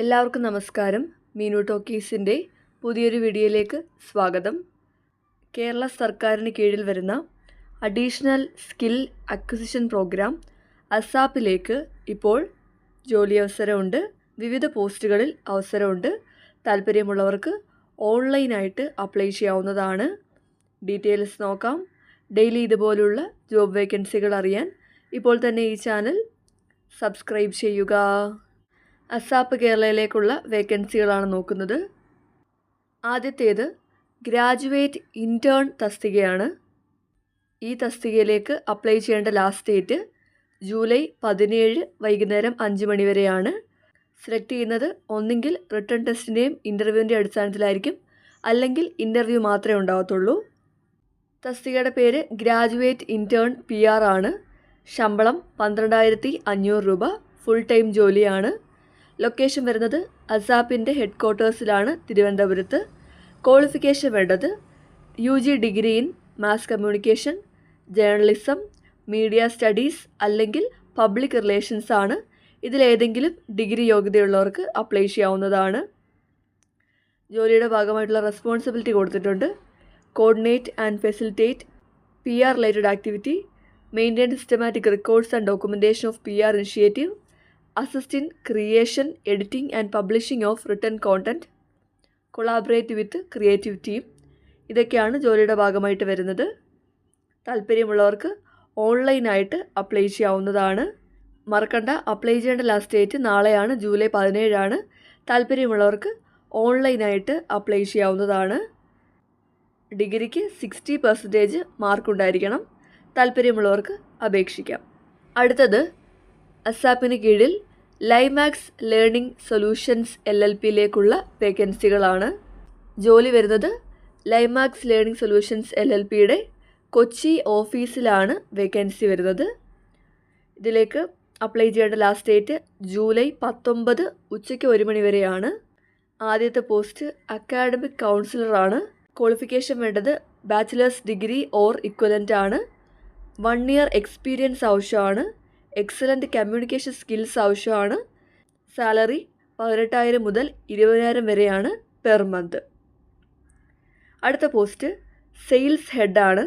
എല്ലാവർക്കും നമസ്കാരം. മീനു ടോക്കീസിന്റെ പുതിയൊരു വീഡിയോയിലേക്ക് സ്വാഗതം. കേരള സർക്കാരിന് കീഴിൽ വരുന്ന അഡീഷണൽ സ്കിൽ അക്വിസിഷൻ പ്രോഗ്രാം അസാപ്പിലേക്ക് ഇപ്പോൾ ജോലി അവസരമുണ്ട് വിവിധ പോസ്റ്റുകളിൽ അവസരമുണ്ട്. താല്പര്യമുള്ളവർക്ക് ഓൺലൈനായിട്ട് അപ്ലൈ ചെയ്യാവുന്നതാണ്. ഡീറ്റെയിൽസ് നോക്കാം. ഡെയിലി ഇതുപോലുള്ള ജോബ് വേക്കൻസികൾ അറിയാൻ ഇപ്പോൾ തന്നെ ഈ ചാനൽ സബ്സ്ക്രൈബ് ചെയ്യുക. അസാപ്പ് കേരളയിലേക്കുള്ള വേക്കൻസികളാണ് നോക്കുന്നത്. ആദ്യത്തേത് ഗ്രാജുവേറ്റ് ഇന്റേൺ തസ്തികയാണ്. ഈ തസ്തികയിലേക്ക് അപ്ലൈ ചെയ്യേണ്ട ലാസ്റ്റ് ഡേറ്റ് ജൂലൈ പതിനേഴ് വൈകുന്നേരം അഞ്ച് മണി വരെയാണ്. സെലക്ട് ചെയ്യുന്നത് ഒന്നെങ്കിൽ റിട്ടേൺ ടെസ്റ്റിന്റെയും ഇന്റർവ്യൂവിന്റെ അടിസ്ഥാനത്തിലായിരിക്കും അല്ലെങ്കിൽ ഇന്റർവ്യൂ മാത്രമേ ഉണ്ടാകത്തുള്ളൂ തസ്തികയുടെ പേര് ഗ്രാജുവേറ്റ് ഇന്റേൺ പി ആർ ആണ്. ശമ്പളം പന്ത്രണ്ടായിരത്തി അഞ്ഞൂറ് രൂപ. ഫുൾ ടൈം ജോലിയാണ്. ലൊക്കേഷൻ വരുന്നത് അസാപ്പിന്റെ ഹെഡ് ക്വാർട്ടേഴ്സിലാണ് തിരുവനന്തപുരത്ത്. ക്വാളിഫിക്കേഷൻ വേണ്ടത് U G degree in mass communication journalism media studies അല്ലെങ്കിൽ പബ്ലിക് റിലേഷൻസ് ആണ്. ഇതിലേതെങ്കിലും ഡിഗ്രി യോഗ്യതയുള്ളവർക്ക് അപ്ലൈ ചെയ്യാവുന്നതാണ്. ജോലിയുടെ ഭാഗമായിട്ടുള്ള റെസ്പോൺസിബിലിറ്റി കൊടുത്തിട്ടുണ്ട്. Coordinate and facilitate P R related activity maintain systematic records and documentation of P R initiative assist in creation editing and publishing of return content collaborate with creative team. ഇതൊക്കെയാണ് ജോലിയുടെ ഭാഗമായിട്ട് വരുന്നത്. താല്പര്യമുള്ളവർക്ക് ഓൺലൈനായിട്ട് അപ്ലൈ ചെയ്യാവുന്നതാണ്. മറക്കണ്ട apply ചെയ്യേണ്ട last date നാളെയാണ് ജൂലൈ പതിനേഴാണ്. താല്പര്യമുള്ളവർക്ക് ഓൺലൈനായിട്ട് അപ്ലൈ ചെയ്യാവുന്നതാണ്. ഡിഗ്രിക്ക് സിക്സ്റ്റി പെർസെന്റേജ് മാർക്കുണ്ടായിരിക്കണം. താല്പര്യമുള്ളവർക്ക് അപേക്ഷിക്കാം. അടുത്തത് അസാപ്പിന് കീഴിൽ Lymax learning solutions L L പിയിലേക്കുള്ള വേക്കൻസികളാണ്. ജോലി വരുന്നത് Lymax learning solutions L L പിയുടെ കൊച്ചി ഓഫീസിലാണ് വേക്കൻസി വരുന്നത്. ഇതിലേക്ക് അപ്ലൈ ചെയ്യേണ്ട ലാസ്റ്റ് ഡേറ്റ് ജൂലൈ പത്തൊമ്പത് ഉച്ചയ്ക്ക് ഒരു മണി വരെയാണ്. ആദ്യത്തെ പോസ്റ്റ് അക്കാഡമിക് കൗൺസിലറാണ്. ക്വാളിഫിക്കേഷൻ വേണ്ടത് ബാച്ചിലേഴ്സ് ഡിഗ്രി ഓർ ഇക്വലന്റ് ആണ് വൺ ഇയർ എക്സ്പീരിയൻസ് ആവശ്യമാണ്. എക്സലന്റ് കമ്മ്യൂണിക്കേഷൻ സ്കിൽസ് ആവശ്യമാണ്. സാലറി പതിനെട്ടായിരം മുതൽ ഇരുപതിനായിരം വരെയാണ് പെർ മന്ത്. അടുത്ത പോസ്റ്റ് സെയിൽസ് ഹെഡാണ്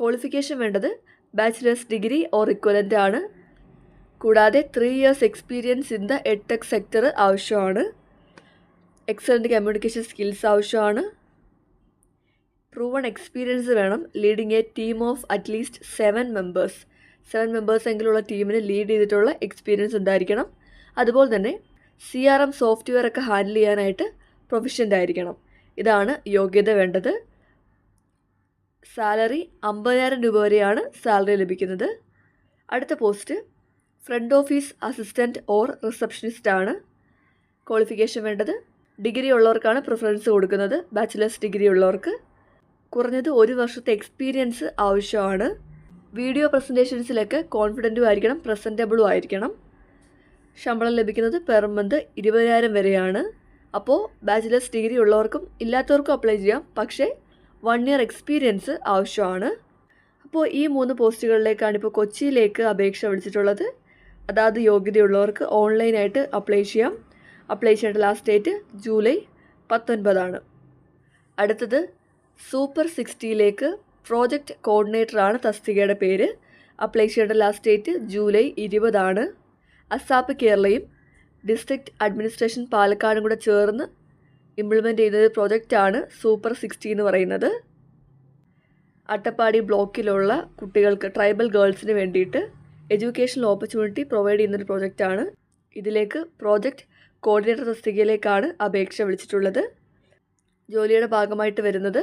ക്വാളിഫിക്കേഷൻ വേണ്ടത് ബാച്ചിലേഴ്സ് ഡിഗ്രി ഓർ ഇക്വലന്റ് ആണ്. കൂടാതെ three years experience in the edtech sector ആവശ്യമാണ്. എക്സലന്റ് കമ്മ്യൂണിക്കേഷൻ സ്കിൽസ് ആവശ്യമാണ്. പ്രൂവൺ എക്സ്പീരിയൻസ് വേണം. Leading a team of at least seven members seven members എങ്കിലുള്ള ടീമിനെ lead ചെയ്തിട്ടുള്ള എക്സ്പീരിയൻസ് ഉണ്ടായിരിക്കണം അതുപോലെ തന്നെ സി ആർ എം സോഫ്റ്റ്വെയർ ഒക്കെ ഹാൻഡിൽ ചെയ്യാനായിട്ട് പ്രൊഫഷ്യന്റ് ആയിരിക്കണം. ഇതാണ് യോഗ്യത വേണ്ടത്. സാലറി അമ്പതിനായിരം രൂപ വരെയാണ് സാലറി ലഭിക്കുന്നത്. അടുത്ത post front office assistant or receptionist ആണ് ക്വാളിഫിക്കേഷൻ വേണ്ടത്. ഡിഗ്രി ഉള്ളവർക്കാണ് പ്രിഫറൻസ് കൊടുക്കുന്നത്. ബാച്ചിലേഴ്സ് ഡിഗ്രി ഉള്ളവർക്ക്. കുറഞ്ഞത് ഒരു വർഷത്തെ എക്സ്പീരിയൻസ് ആവശ്യമാണ്. വീഡിയോ പ്രസന്റേഷൻസിലൊക്കെ കോൺഫിഡന്റും ആയിരിക്കണം പ്രസന്റബിളും ആയിരിക്കണം. ശമ്പളം ലഭിക്കുന്നത് പെർ മന്ത് ഇരുപതിനായിരം വരെയാണ്. അപ്പോൾ ബാച്ചിലേഴ്സ് ഡിഗ്രി ഉള്ളവർക്കും ഇല്ലാത്തവർക്കും അപ്ലൈ ചെയ്യാം. പക്ഷേ വൺ ഇയർ എക്സ്പീരിയൻസ് ആവശ്യമാണ്. അപ്പോൾ ഈ മൂന്ന് പോസ്റ്റുകളിലേക്കാണ് ഇപ്പോൾ കൊച്ചിയിലേക്ക് അപേക്ഷ വിളിച്ചിട്ടുള്ളത്. അതാത് യോഗ്യതയുള്ളവർക്ക് ഓൺലൈനായിട്ട് അപ്ലൈ ചെയ്യാം. അപ്ലൈ ചെയ്യേണ്ട ലാസ്റ്റ് ഡേറ്റ് ജൂലൈ പത്തൊൻപതാണ്. അടുത്തത് സൂപ്പർ സിക്സ്റ്റിയിലേക്ക് പ്രോജക്റ്റ് കോർഡിനേറ്ററാണ് തസ്തികയുടെ പേര്. അപ്ലൈ ചെയ്യേണ്ട ലാസ്റ്റ് ഡേറ്റ് ജൂലൈ ഇരുപതാണ്. അസാപ്പ് കേരളയും ഡിസ്ട്രിക്ട് അഡ്മിനിസ്ട്രേഷൻ പാലക്കാടും കൂടെ ചേർന്ന് ഇംപ്ലിമെന്റ് ചെയ്യുന്ന ഒരു പ്രോജക്റ്റാണ് സൂപ്പർ സിക്സ്റ്റി എന്ന് പറയുന്നത്. അട്ടപ്പാടി ബ്ലോക്കിലുള്ള കുട്ടികൾക്ക് ട്രൈബൽ ഗേൾസിന് വേണ്ടിയിട്ട് എഡ്യൂക്കേഷണൽ ഓപ്പർച്യൂണിറ്റി പ്രൊവൈഡ് ചെയ്യുന്നൊരു പ്രോജക്റ്റാണ്. ഇതിലേക്ക് പ്രോജക്റ്റ് കോർഡിനേറ്റർ തസ്തികയിലേക്കാണ് അപേക്ഷ വിളിച്ചിട്ടുള്ളത്. ജോലിയുടെ ഭാഗമായിട്ട് വരുന്നത്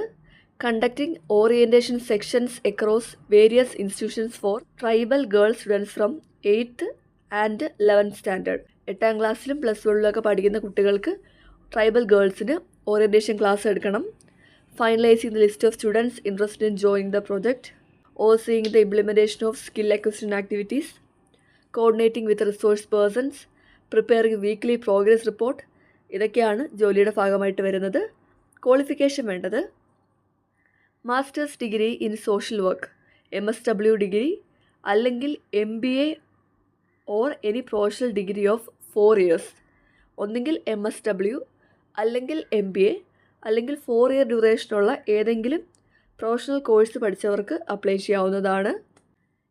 conducting orientation sessions across various institutions for tribal girl students from eighth and eleventh standard എട്ടാം ക്ലാസ്സിലും പ്ലസ് വണ്ണിലൊക്കെ പഠിക്കുന്ന കുട്ടികൾക്ക് ട്രൈബൽ ഗേൾസിന് ഓറിയന്റേഷൻ ക്ലാസ് എടുക്കണം. Finalising the list of students interested in joining the project overseeing the implementation of skill acquisition activities coordinating with resource persons preparing weekly progress report ഇതൊക്കെയാണ് ജോലിയുടെ ഭാഗമായിട്ട് വരുന്നത്. Qualification വേണ്ടത്. Master's degree in social work M S W degree അല്ലെങ്കിൽ M B A or any professional degree of four years ഒന്നുകിൽ M S W അല്ലെങ്കിൽ M B A അല്ലെങ്കിൽ four year ഡ്യൂറേഷനുള്ള ഏതെങ്കിലും പ്രൊഫഷണൽ കോഴ്സ് പഠിച്ചവർക്ക് അപ്ലൈ ചെയ്യാവുന്നതാണ്.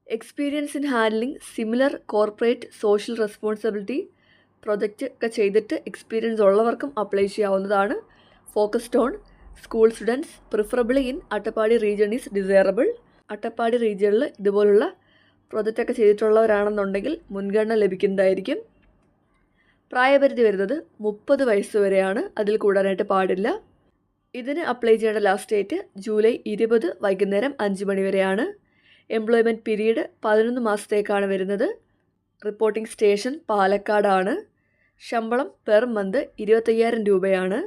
Experience in handling similar corporate social responsibility project ഒക്കെ ചെയ്തിട്ട് experience ഉള്ളവർക്കും അപ്ലൈ ചെയ്യാവുന്നതാണ്. Focused on school students preferably in Attappadi region is desirable Attappadi റീജിയണിൽ ഇതുപോലുള്ള പ്രൊജക്റ്റൊക്കെ ചെയ്തിട്ടുള്ളവരാണെന്നുണ്ടെങ്കിൽ മുൻഗണന ലഭിക്കുന്നതായിരിക്കും. പ്രായപരിധി വരുന്നത് മുപ്പത് വയസ്സ് വരെയാണ്. അതിൽ കൂടാനായിട്ട് പാടില്ല. ഇതിന് അപ്ലൈ ചെയ്യേണ്ട ലാസ്റ്റ് ഡേറ്റ് ജൂലൈ ഇരുപത് വൈകുന്നേരം അഞ്ച് മണി വരെയാണ്. എംപ്ലോയ്മെന്റ് പീരീഡ് പതിനൊന്ന് മാസത്തേക്കാണ് വരുന്നത്. റിപ്പോർട്ടിംഗ് സ്റ്റേഷൻ പാലക്കാടാണ്. ശമ്പളം പെർ മന്ത് ഇരുപത്തയ്യായിരം രൂപയാണ്.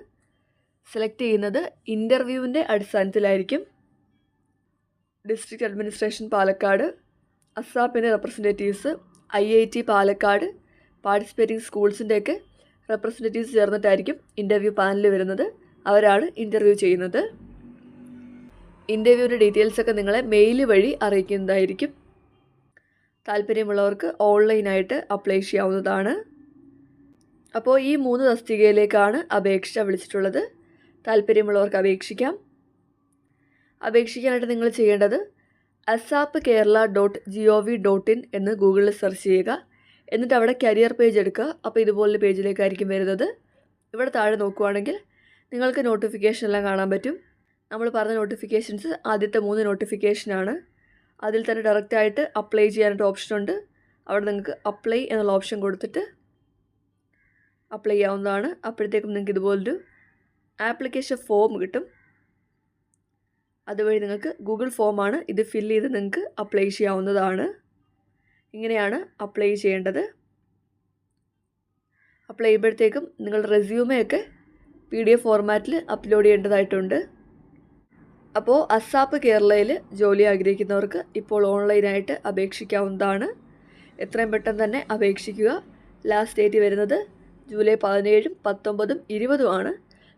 സെലക്ട് ചെയ്യുന്നത് ഇന്റർവ്യൂവിന്റെ അടിസ്ഥാനത്തിലായിരിക്കും. District administration Palakkad. അസാപ്പിന്റെ representatives I I T Palakkad. Participating സ്കൂൾസിന്റെയൊക്കെ representatives ചേർന്നിട്ടായിരിക്കും ഇന്റർവ്യൂ പാനൽ വരുന്നത്. അവരാണ് ഇന്റർവ്യൂ ചെയ്യുന്നത്. ഇന്റർവ്യൂവിന്റെ ഡീറ്റെയിൽസൊക്കെ നിങ്ങളെ മെയിൽ വഴി അറിയിക്കുന്നതായിരിക്കും. താല്പര്യമുള്ളവർക്ക് ഓൺലൈനായിട്ട് അപ്ലൈ ചെയ്യാവുന്നതാണ്. അപ്പോൾ ഈ മൂന്ന് തസ്തികയിലേക്കാണ് അപേക്ഷ വിളിച്ചിട്ടുള്ളത്. താല്പര്യമുള്ളവർക്ക് അപേക്ഷിക്കാം. അപേക്ഷിക്കാനായിട്ട് നിങ്ങൾ ചെയ്യേണ്ടത് ASAP Kerala dot G O V dot in എന്ന് ഗൂഗിളിൽ സെർച്ച് ചെയ്യുക. എന്നിട്ട് അവിടെ കരിയർ പേജ് എടുക്കുക. അപ്പോൾ ഇതുപോലുള്ള പേജിലേക്കായിരിക്കും വരുന്നത്. ഇവിടെ താഴെ നോക്കുവാണെങ്കിൽ നിങ്ങൾക്ക് നോട്ടിഫിക്കേഷൻ എല്ലാം കാണാൻ പറ്റും. നമ്മൾ പറഞ്ഞ നോട്ടിഫിക്കേഷൻസ് ആദ്യത്തെ മൂന്ന് നോട്ടിഫിക്കേഷനാണ് അതിൽ തന്നെ ഡയറക്റ്റായിട്ട് അപ്ലൈ ചെയ്യാനായിട്ട് ഓപ്ഷൻ ഉണ്ട്. അവിടെ നിങ്ങൾക്ക് അപ്ലൈ എന്നുള്ള ഓപ്ഷൻ കൊടുത്തിട്ട് അപ്ലൈ ചെയ്യാവുന്നതാണ്. അപ്പോഴത്തേക്കും നിങ്ങൾക്ക് ഇതുപോലൊരു ആപ്ലിക്കേഷൻ ഫോം കിട്ടും. അതുവഴി നിങ്ങൾക്ക് ഗൂഗിൾ ഫോമാണ് ഇത് ഫില്ല് ചെയ്ത് നിങ്ങൾക്ക് അപ്ലൈ ചെയ്യാവുന്നതാണ്. ഇങ്ങനെയാണ് അപ്ലൈ ചെയ്യേണ്ടത്. അപ്ലൈ ചെയ്യുമ്പോഴത്തേക്കും നിങ്ങളുടെ റെസ്യൂമൊക്കെ പി ഡി എഫ് ഫോർമാറ്റിൽ അപ്ലോഡ് ചെയ്യേണ്ടതായിട്ടുണ്ട്. അപ്പോൾ അസാപ്പ് കേരളയിൽ ജോലി ആഗ്രഹിക്കുന്നവർക്ക് ഇപ്പോൾ ഓൺലൈനായിട്ട് അപേക്ഷിക്കാവുന്നതാണ്. എത്രയും പെട്ടെന്ന് തന്നെ അപേക്ഷിക്കുക. ലാസ്റ്റ് ഡേറ്റ് വരുന്നത് ജൂലൈ പതിനേഴും പത്തൊമ്പതും ഇരുപതുമാണ്.